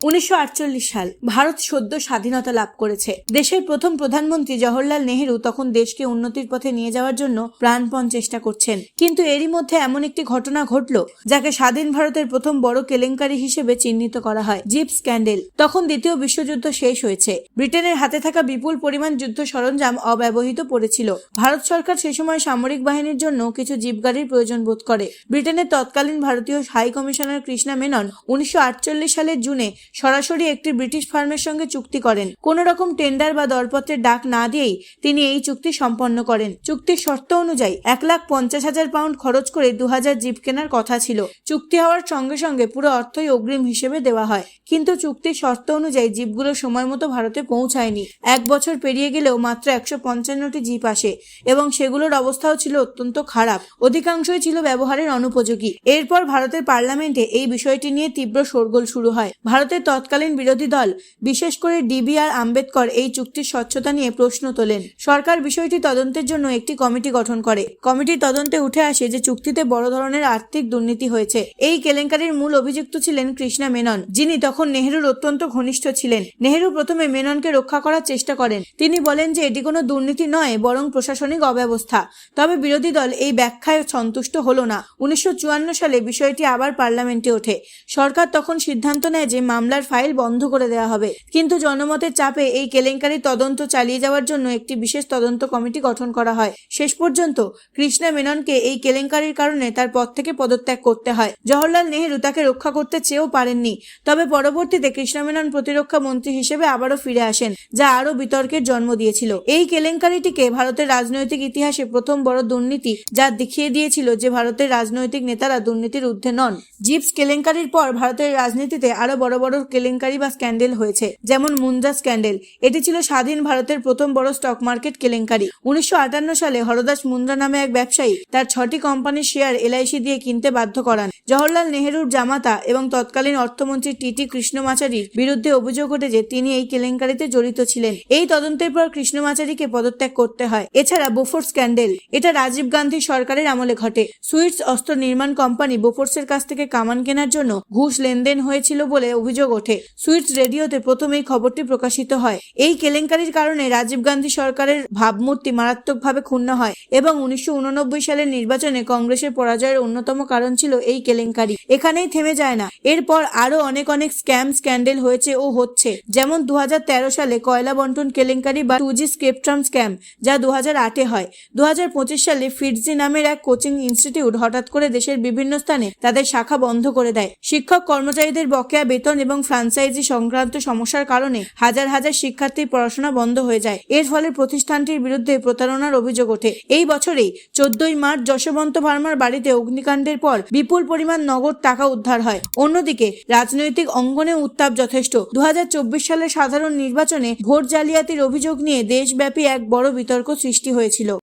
উনিশশো আটচল্লিশ সাল ভারত সদ্য স্বাধীনতা লাভ করেছে। দেশের প্রথম প্রধানমন্ত্রী জওহরলাল নেহেরু তখন দেশকে উন্নতির পথে নিয়ে যাওয়ার জন্য প্রাণপণ চেষ্টা করছেন। কিন্তু এরই মধ্যে এমন একটি ঘটনা ঘটল, যাকে স্বাধীন ভারতের প্রথম বড় কেলেঙ্কারি হিসেবে চিহ্নিত করা হয়, জিপ স্ক্যান্ডেল। তখন দ্বিতীয় বিশ্বযুদ্ধ শেষ হয়েছে। ব্রিটেনের হাতে থাকা বিপুল পরিমাণ যুদ্ধ সরঞ্জাম অব্যবহৃত পড়েছিল। ভারত সরকার সে সময় সামরিক বাহিনীর জন্য কিছু জিপ গাড়ির প্রয়োজন বোধ করে। ব্রিটেনের তৎকালীন ভারতীয় হাই কমিশনার কৃষ্ণা মেনন উনিশশো আটচল্লিশ সালের জুনে সরাসরি একটি ব্রিটিশ ফার্মের সঙ্গে চুক্তি করেন। কোন রকম টেন্ডার বা দরপত্রের ডাক না দিয়েই তিনি এই চুক্তি সম্পন্ন করেন। চুক্তির শর্ত অনুযায়ী এক লাখ পঞ্চাশ হাজার পাউন্ড খরচ করে দু হাজার জিপ কেনার কথা ছিল। চুক্তি হওয়ার সঙ্গে সঙ্গে পুরো অর্থই অগ্রিম হিসেবে দেওয়া হয়। কিন্তু চুক্তির শর্ত অনুযায়ী জিপগুলো সময় মতো ভারতে পৌঁছায়নি। এক বছর পেরিয়ে গেলেও মাত্র একশো পঞ্চান্নটি জিপ আসে এবং সেগুলোর অবস্থাও ছিল অত্যন্ত খারাপ। অধিকাংশই ছিল ব্যবহারের অনুপযোগী। এরপর ভারতের পার্লামেন্টে এই বিষয়টি নিয়ে তীব্র শোরগোল শুরু হয়। ভারতের তৎকালীন বিরোধী দল, বিশেষ করে ডিবি আর আম্বেদকর এই চুক্তির স্বচ্ছতা নিয়ে প্রশ্ন তোলেন। সরকার বিষয়টি তদন্তের জন্য একটি কমিটি গঠন করে। কমিটির তদন্তে উঠে আসে যে চুক্তিতে বড় ধরনের আর্থিক দুর্নীতি হয়েছে। এই কেলেঙ্কারির মূল অভিযুক্ত ছিলেন কৃষ্ণা মেনন, যিনি তখন নেহেরুর অত্যন্ত ঘনিষ্ঠ ছিলেন। নেহেরু প্রথমে মেননকে রক্ষা করার চেষ্টা করেন। তিনি বলেন যে এটি কোনো দুর্নীতি নয়, বরং প্রশাসনিক অব্যবস্থা। তবে বিরোধী দল এই ব্যাখ্যায় সন্তুষ্ট হলো না। উনিশশো চুয়ান্ন সালে বিষয়টি আবার পার্লামেন্টে ওঠে। সরকার তখন সিদ্ধান্ত নেয় যে মামলার ফাইল বন্ধ করে দেওয়া হবে। কিন্তু জনমতের চাপে এই কেলেঙ্কারি তদন্ত চালিয়ে যাওয়ার জন্য একটি বিশেষ তদন্ত কমিটি গঠন করা হয়। শেষ পর্যন্ত কৃষ্ণা মেননকে এই কেলেঙ্কারির কারণে তার পদ থেকে পদত্যাগ করতে হয়। জওহরলাল নেহেরু তাকে রক্ষা করতে চেয়েও পারেননি। তবে পরবর্তীতে কৃষ্ণা মেনন প্রতিরক্ষা মন্ত্রী হিসেবে আবারও ফিরে আসেন, যা আরও বিতর্কের জন্ম দিয়েছিল। এই কেলেঙ্কারিটিকে ভারতের রাজনৈতিক ইতিহাসে প্রথম বড় দুর্নীতি, যা দেখিয়ে দিয়েছিল যে ভারতের রাজনৈতিক নেতারা দুর্নীতির ঊর্ধ্বে নন। জিপস কেলেঙ্কারির পর ভারতের রাজনীতিতে আরও বড় বড় কেলেঙ্কারি বা স্ক্যান্ডেল হয়েছে, যেমন মুন্দ্রা স্ক্যান্ডেল। এটি ছিল স্বাধীন ভারতের প্রথম বড় স্টক মার্কেট কেলেঙ্কারি। উনিশশো সালে হরদাস মুন্দ্রা নামে এক ব্যবসায়ী তার ছটি কোম্পানির শেয়ার এলআইসি দিয়ে কিনতে বাধ্য করান। জওহরলাল নেহেরুর জামাতা এবং তৎকালীন অর্থমন্ত্রী টিটি কৃষ্ণমাচারীর বিরুদ্ধে অভিযোগ ওঠে যে তিনি এই কেলেঙ্কারিতে জড়িত ছিলেন। এই তদন্তের পর কৃষ্ণমাচারীকে পদত্যাগ করতে হয়। এছাড়া বোফোর স্ক্যান্ডেল, এটা রাজীব গান্ধী সরকারের আমলে ঘটে। সুইটস অস্ত্র নির্মাণ কোম্পানি বোফোর্সের কাছ থেকে কামান কেনার জন্য ঘুষ লেনদেন হয়েছিল বলে অভিযোগ ওঠে। সুইটস রেডিওতে প্রথম এই খবরটি প্রকাশিত হয়। এই কেলেঙ্কারির কারণে রাজীব গান্ধী সরকারের ভাবমূর্তি মারাত্মকভাবে ক্ষুণ্ণ হয় এবং উনিশশো সালের নির্বাচনে কংগ্রেসের পরাজয়ের অন্যতম কারণ ছিল এই কেলেঙ্কারি। এখানেই থেমে যায় না। এরপর আরও অনেক অনেক স্ক্যাম, স্ক্যান্ডেল হয়েছে ও হচ্ছে। যেমন দু হাজার তেরো সালে কয়লা বন্টন কেলেঙ্কারি বা টু জি স্কেপট্রাম স্ক্যাম, যা দু আটে হয়। দু হাজার পঁচিশ সালে ফিটজি নামের এক কোচিং ইনস্টিটিউট হঠাৎ করে দেশের বিভিন্ন স্থানে তাদের শাখা বন্ধ করে দেয়। শিক্ষক কর্মচারীদের বকেয়া বেতন এবং ফ্রাঞ্চাইজি সংক্রান্ত সমস্যার কারণে হাজার হাজার শিক্ষার্থীর পড়াশোনা বন্ধ হয়ে যায়। এর ফলে প্রতিষ্ঠানটির বিরুদ্ধে প্রতারণার অভিযোগ ওঠে। এই বছরেই চোদ্দই মার্চ যশবন্ত ভার্মার বাড়িতে অগ্নিকাণ্ডের পর বিপুল পরিমাণ নগদ টাকা উদ্ধার হয়। অন্যদিকে রাজনৈতিক অঙ্গনে উত্তাপ যথেষ্ট। দু সালে সাধারণ নির্বাচনে ভোট জালিয়াতির অভিযোগ নিয়ে দেশব্যাপী এক বড় বিতর্ক সৃষ্টি হয়েছিল।